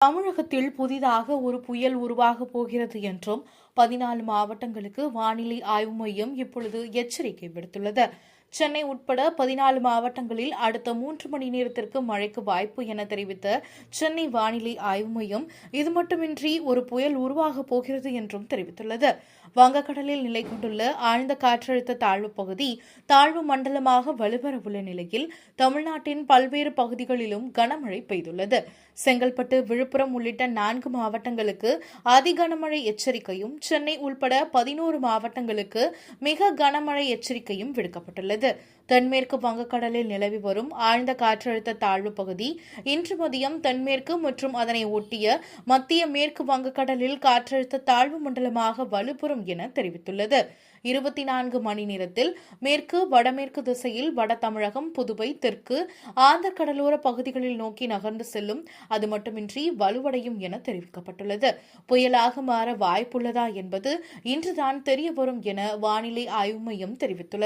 தமிழகத்தில் புதிதாக ஒரு புயல் உருவாகப் போகிறது என்றும் பதினாலு மாவட்டங்களுக்கு வானிலை ஆய்வு மையம் இப்பொழுது எச்சரிக்கை விடுத்துள்ளது. சென்னை உட்பட பதினாலு மாவட்டங்களில் அடுத்த மூன்று மணி நேரத்திற்கு மழைக்கு வாய்ப்பு என தெரிவித்த சென்னை வானிலை ஆய்வு மையம் இது மட்டுமின்றி ஒரு புயல் உருவாகப் போகிறது என்றும் தெரிவித்துள்ளது. வங்கக்கடலில் நிலை கொண்டுள்ள ஆழ்ந்த காற்றழுத்த தாழ்வு பகுதி தாழ்வு மண்டலமாக வலுவரவுள்ள நிலையில் தமிழ்நாட்டின் பல்வேறு பகுதிகளிலும் கனமழை பெய்துள்ளது. செங்கல்பட்டு விழுப்புரம் உள்ளிட்ட நான்கு மாவட்டங்களுக்கு அதி கனமழை எச்சரிக்கையும் சென்னை உள்பட பதினோரு மாவட்டங்களுக்கு மிக கனமழை எச்சரிக்கையும் விடுக்கப்பட்டுள்ளது. தென்மேற்கு வங்கக்கடலில் நிலவி வரும் ஆழ்ந்த காற்றழுத்த தாழ்வு பகுதி இன்று மதியம் தென்மேற்கு மற்றும் அதனை ஒட்டிய மத்திய மேற்கு வங்கக்கடலில் காற்றழுத்த தாழ்வு மண்டலமாக வலுப்பெறும் என தெரிவித்துள்ளது. இருபத்தி நான்கு மணி நேரத்தில் மேற்கு வடமேற்கு திசையில் வட தமிழகம் புதுவை தெற்கு ஆந்திர கடலோர பகுதிகளில் நோக்கி நகர்ந்து செல்லும். அது மட்டுமின்றி வலுவடையும் என தெரிவிக்கப்பட்டுள்ளது. புயலாக மாற வாய்ப்புள்ளதா என்பது இன்றுதான் தெரியவரும் என வானிலை ஆய்வு மையம் தெரிவித்துள்ளது.